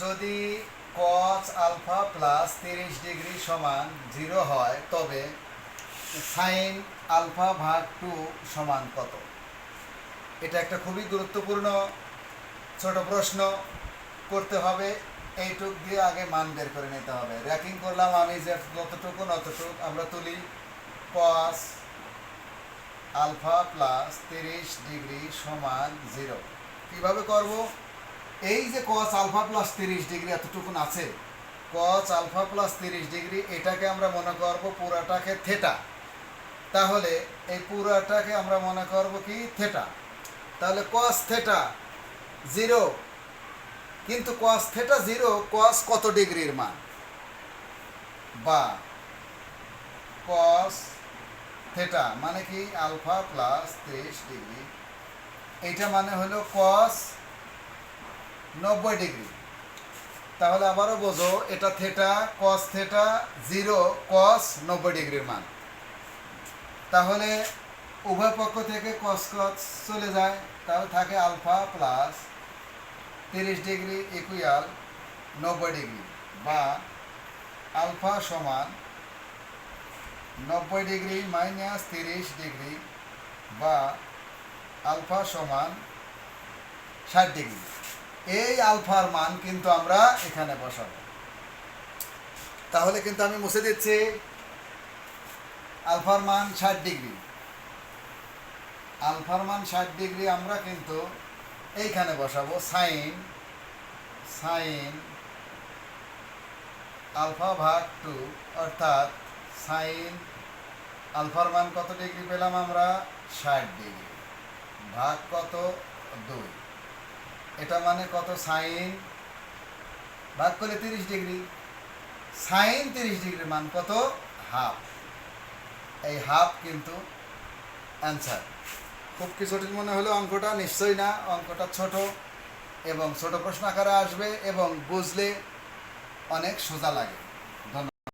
যদি cos alpha plus তিরিশ degree সমান জিরো হয়, তবে সাইন আলফা ভাগ টু সমান কত? এটা একটা খুবই গুরুত্বপূর্ণ ছোট প্রশ্ন। করতে হবে, এইটুক দিয়ে আগে মান বের করে নিতে হবে। র্যাকিং করলাম আমি যে যতটুকু অতটুক আমরা তুলি কস আলফা প্লাস তিরিশ ডিগ্রি সমান জিরো কীভাবে করব? এই যে কস আলফা প্লাস তিরিশ ডিগ্রি এতটুকুন আছে কস আলফা প্লাস তিরিশ ডিগ্রি এটাকে আমরা মনে করব পুরাটাকে থেটা তাহলে এই পুরাটাকে আমরা মনে করব কি? থেটা তাহলে কস থেটা জিরো কিন্তু কস থেটা জিরো কস কত ডিগ্রির মান? বা কস থেটা মানে কি? আলফা প্লাস তিরিশ ডিগ্রি এইটা মানে হলো কস নব্বই ডিগ্রি। তাহলে আবারও বোঝো, এটা theta cos theta zero cos নব্বই ডিগ্রির মান। তাহলে উভয় পক্ষ থেকে কস কস চলে যায়, তাহলে থাকে আলফা প্লাস তিরিশ ডিগ্রি ইকুয়াল নব্বই ডিগ্রি বা আলফা সমান নব্বই ডিগ্রি মাইনাস তিরিশ ডিগ্রি বা আলফা সমান ষাট ডিগ্রি। এই আলফার মান কিন্তু আমরা এখানে বসাবো। তাহলে কিন্তু আমি মুছে দিচ্ছি। আলফার মান ষাট ডিগ্রি। আলফার মান ষাট ডিগ্রি আমরা কিন্তু এইখানে বসাবো। সাইন সাইন আলফা ভাগ টু, অর্থাৎ সাইন আলফার মান কত ডিগ্রি পেলাম আমরা? ষাট ডিগ্রি। ভাগ কত? দুই। এটা মানে কত? সাইন। ভাগ করলে তিরিশ ডিগ্রি। সাইন তিরিশ ডিগ্রির মান কত? হাফ। এই হাফ কিন্তু অ্যান্সার। খুব কি জটিল মনে হলো? অঙ্কটা নিশ্চয়ই না। অঙ্কটা ছোট এবং ছোট প্রশ্ন আকারে আসবে এবং বুঝলে অনেক সোজা লাগে।